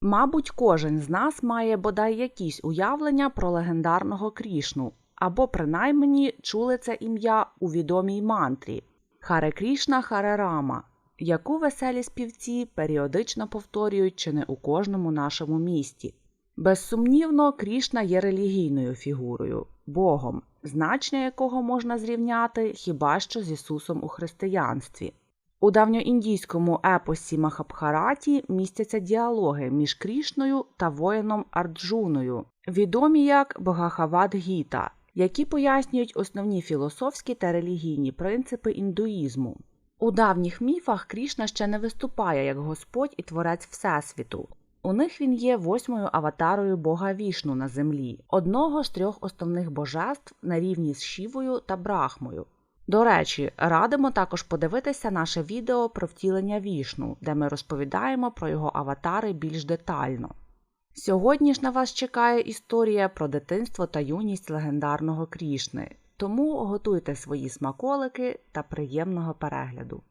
Мабуть, кожен з нас має бодай якісь уявлення про легендарного Крішну, або принаймні чули це ім'я у відомій мантрі Харе Крішна Харе Рама, яку веселі співці періодично повторюють чи не у кожному нашому місті. Безсумнівно, Крішна є релігійною фігурою, Богом, значення якого можна зрівняти хіба що з Ісусом у християнстві. У давньоіндійському епосі Махабхараті містяться діалоги між Крішною та воїном Арджуною, відомі як Богахавад-гіта, які пояснюють основні філософські та релігійні принципи індуїзму. У давніх міфах Крішна ще не виступає як Господь і Творець Всесвіту. У них він є восьмою аватарою Бога Вішну на землі, одного з трьох основних божеств на рівні з Шівою та Брахмою. До речі, радимо також подивитися наше відео про втілення вішну, де ми розповідаємо про його аватари більш детально. Сьогодні ж на вас чекає історія про дитинство та юність легендарного Крішни, тому готуйте свої смаколики та приємного перегляду.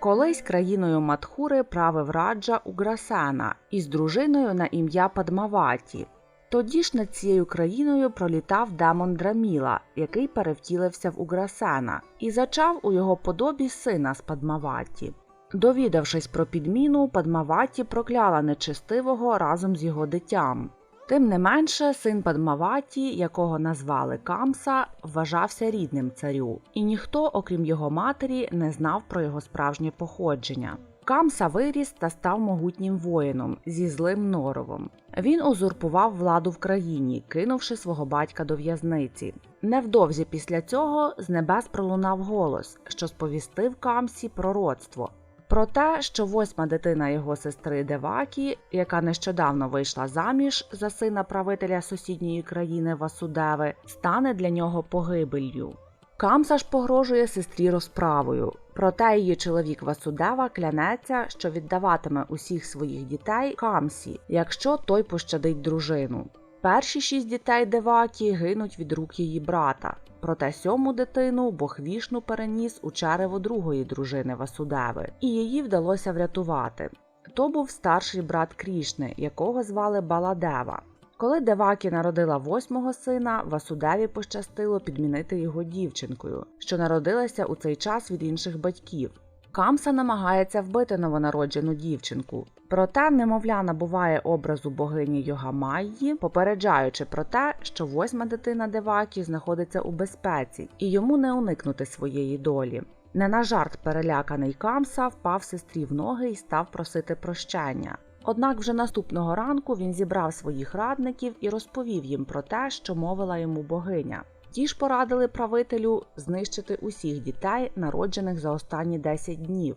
Колись країною Матхури правив раджа Уграсена із дружиною на ім'я Падмаваті. Тоді ж над цією країною пролітав демон Драміла, який перевтілився в Уграсена, і зачав у його подобі сина з Падмаваті. Довідавшись про підміну, Падмаваті прокляла нечистивого разом з його дитям. Тим не менше, син Падмаваті, якого назвали Камса, вважався рідним царю, і ніхто, окрім його матері, не знав про його справжнє походження. Камса виріс та став могутнім воїном зі злим норовом. Він узурпував владу в країні, кинувши свого батька до в'язниці. Невдовзі після цього з небес пролунав голос, що сповістив Камсі пророцтво. Про те, що восьма дитина його сестри Девакі, яка нещодавно вийшла заміж за сина правителя сусідньої країни Васудеви, стане для нього погибелью. Камса ж погрожує сестрі розправою. Проте її чоловік Васудева клянеться, що віддаватиме усіх своїх дітей Камсі, якщо той пощадить дружину. Перші шість дітей Девакі гинуть від рук її брата. Проте сьому дитину Бог вішну переніс у черево другої дружини Васудеви, і її вдалося врятувати. То був старший брат Крішни, якого звали Баладева. Коли Девакі народила восьмого сина, Васудеві пощастило підмінити його дівчинкою, що народилася у цей час від інших батьків. Камса намагається вбити новонароджену дівчинку, проте немовля набуває образу богині Йогамайї, попереджаючи про те, що восьма дитина Девакі знаходиться у безпеці і йому не уникнути своєї долі. Не на жарт переляканий Камса впав сестрі в ноги і став просити прощення. Однак вже наступного ранку він зібрав своїх радників і розповів їм про те, що мовила йому богиня. Ті ж порадили правителю знищити усіх дітей, народжених за останні 10 днів,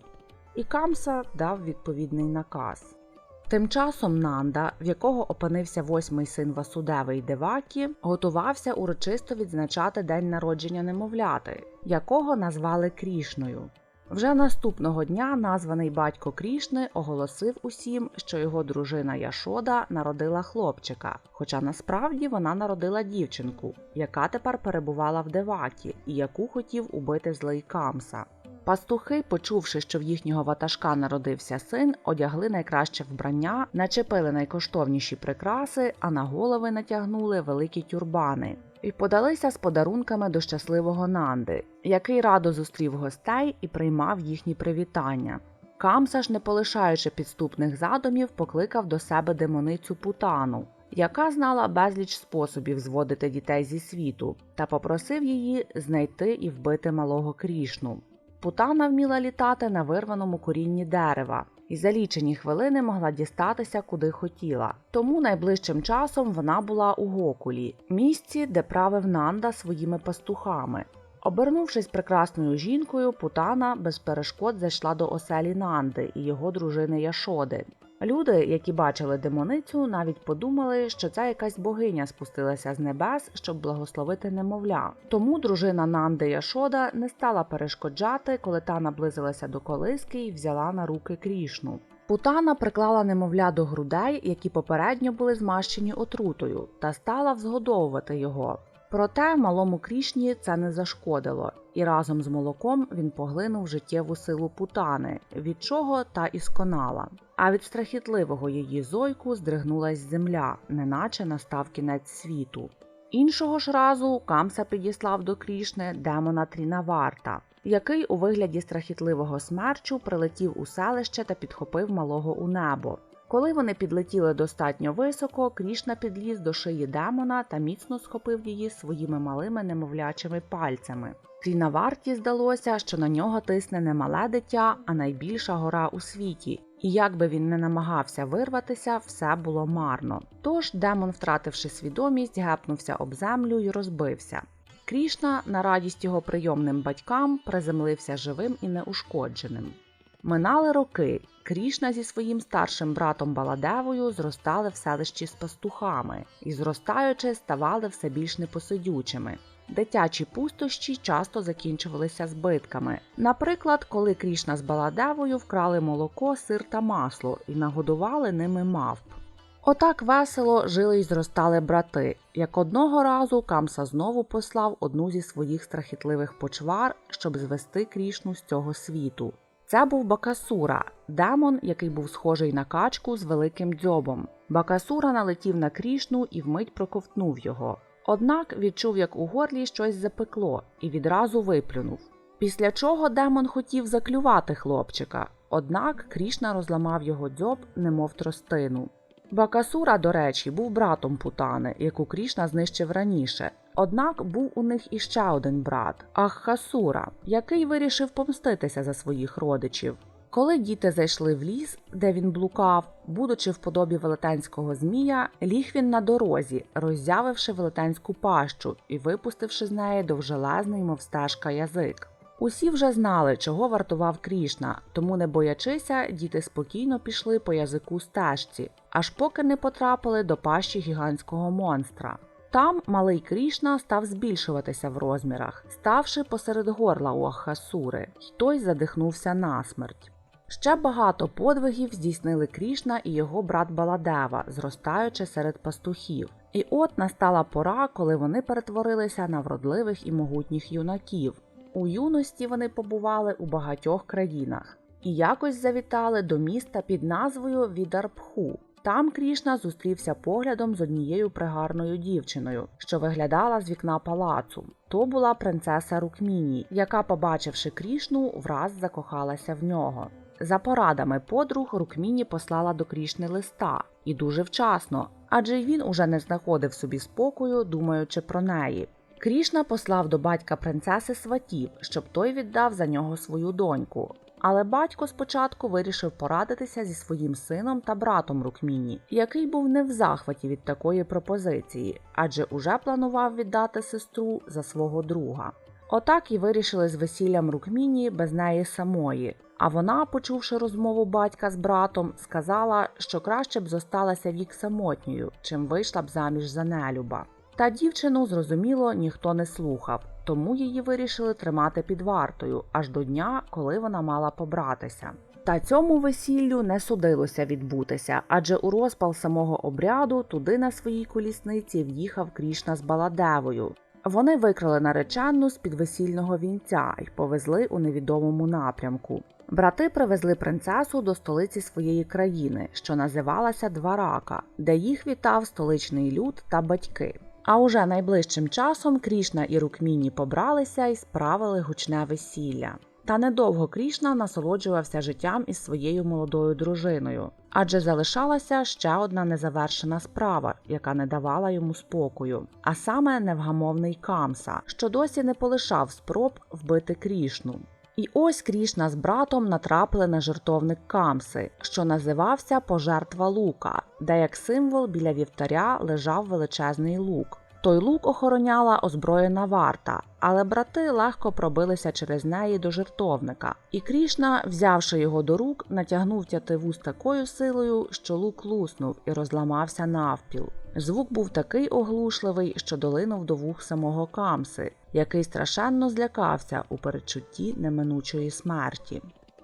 і Камса дав відповідний наказ. Тим часом Нанда, в якого опинився восьмий син Васудеви й Девакі, готувався урочисто відзначати день народження немовляти, якого назвали Крішною. Вже наступного дня названий батько Крішни оголосив усім, що його дружина Яшода народила хлопчика, хоча насправді вона народила дівчинку, яка тепер перебувала в Девакі і яку хотів убити злий Камса. Пастухи, почувши, що в їхнього ватажка народився син, одягли найкраще вбрання, начепили найкоштовніші прикраси, а на голови натягнули великі тюрбани і подалися з подарунками до щасливого Нанди, який радо зустрів гостей і приймав їхні привітання. Камса ж, не полишаючи підступних задумів, покликав до себе демоницю Путану, яка знала безліч способів зводити дітей зі світу, та попросив її знайти і вбити малого крішну. Путана вміла літати на вирваному корінні дерева і за лічені хвилини могла дістатися куди хотіла. Тому найближчим часом вона була у Гокулі, місці, де правив Нанда своїми пастухами. Обернувшись прекрасною жінкою, Путана без перешкод зайшла до оселі Нанди і його дружини Яшоди. Люди, які бачили демоницю, навіть подумали, що це якась богиня спустилася з небес, щоб благословити немовля. Тому дружина Нанди Яшода не стала перешкоджати, коли та наблизилася до колиски і взяла на руки крішну. Путана приклала немовля до грудей, які попередньо були змащені отрутою, та стала взгодовувати його. Проте малому крішні це не зашкодило, і разом з молоком він поглинув життєву силу путани, від чого та і сконала. А від страхітливого її зойку здригнулась земля, неначе настав кінець світу. Іншого ж разу Камса підіслав до Крішни демона Трінаварта, який у вигляді страхітливого смерчу прилетів у селище та підхопив малого у небо. Коли вони підлетіли достатньо високо, Крішна підліз до шиї демона та міцно схопив її своїми малими немовлячими пальцями. Трінаварті здалося, що на нього тисне не мале дитя, а найбільша гора у світі, і як би він не намагався вирватися, все було марно. Тож демон, втративши свідомість, гепнувся об землю і розбився. Крішна, на радість його прийомним батькам, приземлився живим і неушкодженим. Минали роки. Крішна зі своїм старшим братом Баладевою зростали в селищі з пастухами і, зростаючи, ставали все більш непосидючими. Дитячі пустощі часто закінчувалися збитками. Наприклад, коли Крішна з Баладевою вкрали молоко, сир та масло і нагодували ними мавп. Отак весело жили й зростали брати. Як одного разу Камса знову послав одну зі своїх страхітливих почвар, щоб звести Крішну з цього світу. Це був Бакасура, демон, який був схожий на качку з великим дзьобом. Бакасура налетів на Крішну і вмить проковтнув його. Однак відчув, як у горлі щось запекло, і відразу виплюнув. Після чого демон хотів заклювати хлопчика, однак Крішна розламав його дзьоб, немов тростину. Бакасура, до речі, був братом Путани, яку Крішна знищив раніше. Однак був у них іще один брат Аххасура, який вирішив помститися за своїх родичів. Коли діти зайшли в ліс, де він блукав, будучи в подобі велетенського змія, ліг він на дорозі, роззявивши велетенську пащу і випустивши з неї довжелезний, мов стежка, язик. Усі вже знали, чого вартував Крішна, тому, не боячися, діти спокійно пішли по язику стежці, аж поки не потрапили до пащі гігантського монстра. Там малий Крішна став збільшуватися в розмірах, ставши посеред горла у Ахасури, й той задихнувся насмерть. Ще багато подвигів здійснили Крішна і його брат Баладева, зростаючи серед пастухів. І от настала пора, коли вони перетворилися на вродливих і могутніх юнаків. У юності вони побували у багатьох країнах і якось завітали до міста під назвою Відарпху. Там Крішна зустрівся поглядом з однією пригарною дівчиною, що виглядала з вікна палацу. То була принцеса Рукміні, яка, побачивши Крішну, враз закохалася в нього. За порадами подруг Рукміні послала до Крішни листа і дуже вчасно, адже він уже не знаходив собі спокою, думаючи про неї. Крішна послав до батька принцеси сватів, щоб той віддав за нього свою доньку. Але батько спочатку вирішив порадитися зі своїм сином та братом Рукміні, який був не в захваті від такої пропозиції, адже уже планував віддати сестру за свого друга. Отак і вирішили з весіллям Рукміні без неї самої. А вона, почувши розмову батька з братом, сказала, що краще б зосталася вік самотньою, чим вийшла б заміж за нелюба. Та дівчину, зрозуміло, ніхто не слухав, тому її вирішили тримати під вартою аж до дня, коли вона мала побратися. Та цьому весіллю не судилося відбутися, адже у розпал самого обряду туди на своїй колісниці в'їхав Крішна з Баладевою. Вони викрали наречанну з під весільного вінця і повезли у невідомому напрямку. Брати привезли принцесу до столиці своєї країни, що називалася Дварака, де їх вітав столичний люд та батьки. А уже найближчим часом Крішна і Рукміні побралися і справили гучне весілля. Та недовго Крішна насолоджувався життям із своєю молодою дружиною, адже залишалася ще одна незавершена справа, яка не давала йому спокою, а саме невгамовний Камса, що досі не полишав спроб вбити Крішну. І ось Крішна з братом натрапили на жертовник Камси, що називався Пожертва лука, де як символ біля вівтаря лежав величезний лук. Той лук охороняла озброєна варта, але брати легко пробилися через неї до жертовника, і Крішна, взявши його до рук, натягнув тятиву з такою силою, що лук луснув і розламався навпіл. Звук був такий оглушливий, що долинув до вух самого Камси, який страшенно злякався у передчутті неминучої смерті.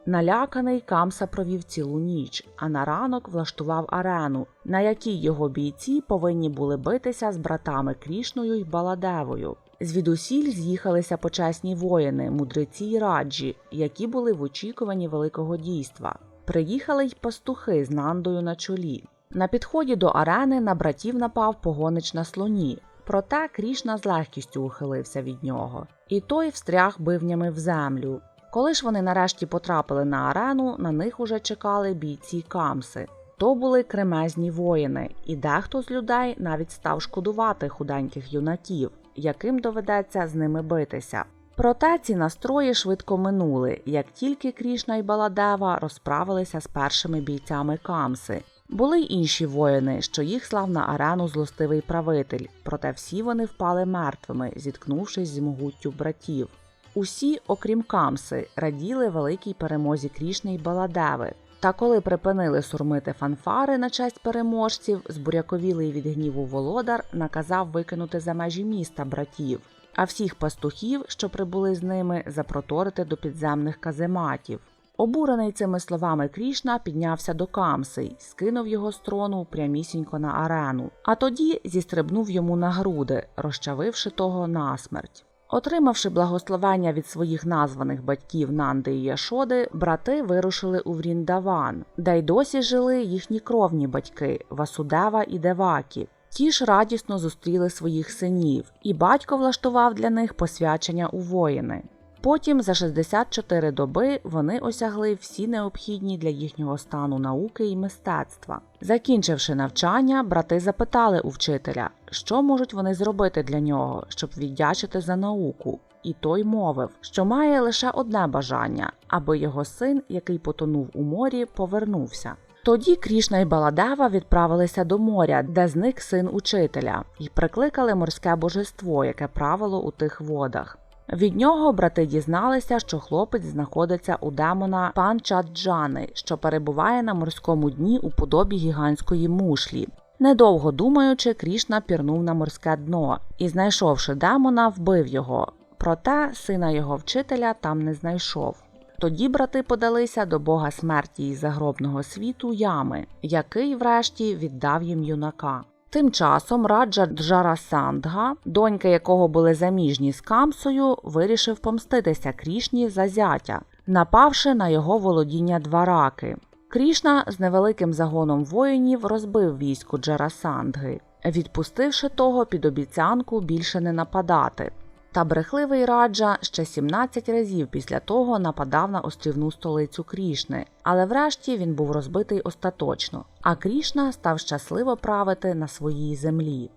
Наляканий Камса провів цілу ніч, а на ранок влаштував арену, на якій його бійці повинні були битися з братами Крішною й Баладевою. Звідусіль з'їхалися почесні воїни, мудреці й раджі, які були в очікуванні великого дійства. Приїхали й пастухи з нандою на чолі. На підході до арени на братів напав погонич на слоні. Проте Крішна з легкістю ухилився від нього, і той встряг бивнями в землю. Коли ж вони нарешті потрапили на арену, на них уже чекали бійці камси. То були кремезні воїни, і дехто з людей навіть став шкодувати худеньких юнаків, яким доведеться з ними битися. Проте ці настрої швидко минули, як тільки Крішна і Баладева розправилися з першими бійцями камси. Були й інші воїни, що їх слав на арену злостивий правитель, проте всі вони впали мертвими, зіткнувшись з могуттю братів. Усі, окрім Камси, раділи великій перемозі Крішни й Баладеви. Та коли припинили сурмити фанфари на честь переможців, збуряковілий від гніву володар наказав викинути за межі міста братів, а всіх пастухів, що прибули з ними, запроторити до підземних казематів. Обурений цими словами Крішна піднявся до Камси скинув його з трону прямісінько на арену, а тоді зістрибнув йому на груди, розчавивши того насмерть. Отримавши благословення від своїх названих батьків Нанди і Яшоди, брати вирушили у Вріндаван, де й досі жили їхні кровні батьки Васудева і Девакі. Ті ж радісно зустріли своїх синів, і батько влаштував для них посвячення у воїни. Потім за 64 доби вони осягли всі необхідні для їхнього стану науки і мистецтва. Закінчивши навчання, брати запитали у вчителя, що можуть вони зробити для нього, щоб віддячити за науку. І той мовив, що має лише одне бажання, аби його син, який потонув у морі, повернувся. Тоді Крішна і Баладева відправилися до моря, де зник син учителя, і прикликали морське божество, яке правило у тих водах. Від нього брати дізналися, що хлопець знаходиться у демона Панчаджани, що перебуває на морському дні у подобі гігантської мушлі. Недовго думаючи, Крішна пірнув на морське дно і, знайшовши демона, вбив його. Проте сина його вчителя там не знайшов. Тоді брати подалися до бога смерті і загробного світу ями, який, врешті, віддав їм юнака. Тим часом Раджа Джарасандга, доньки якого були заміжні з Камсою, вирішив помститися Крішні за зятя, напавши на його володіння двараки. Крішна з невеликим загоном воїнів розбив військо Джарасандги, відпустивши того під обіцянку більше не нападати. Та брехливий раджа ще 17 разів після того нападав на острівну столицю Крішни, але врешті він був розбитий остаточно, а Крішна став щасливо правити на своїй землі.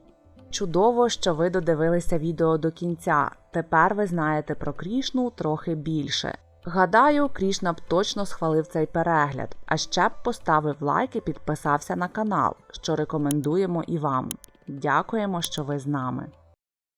Чудово, що ви додивилися відео до кінця. Тепер ви знаєте про Крішну трохи більше. Гадаю, Крішна б точно схвалив цей перегляд, а ще б поставив лайк і підписався на канал, що рекомендуємо і вам. Дякуємо, що ви з нами.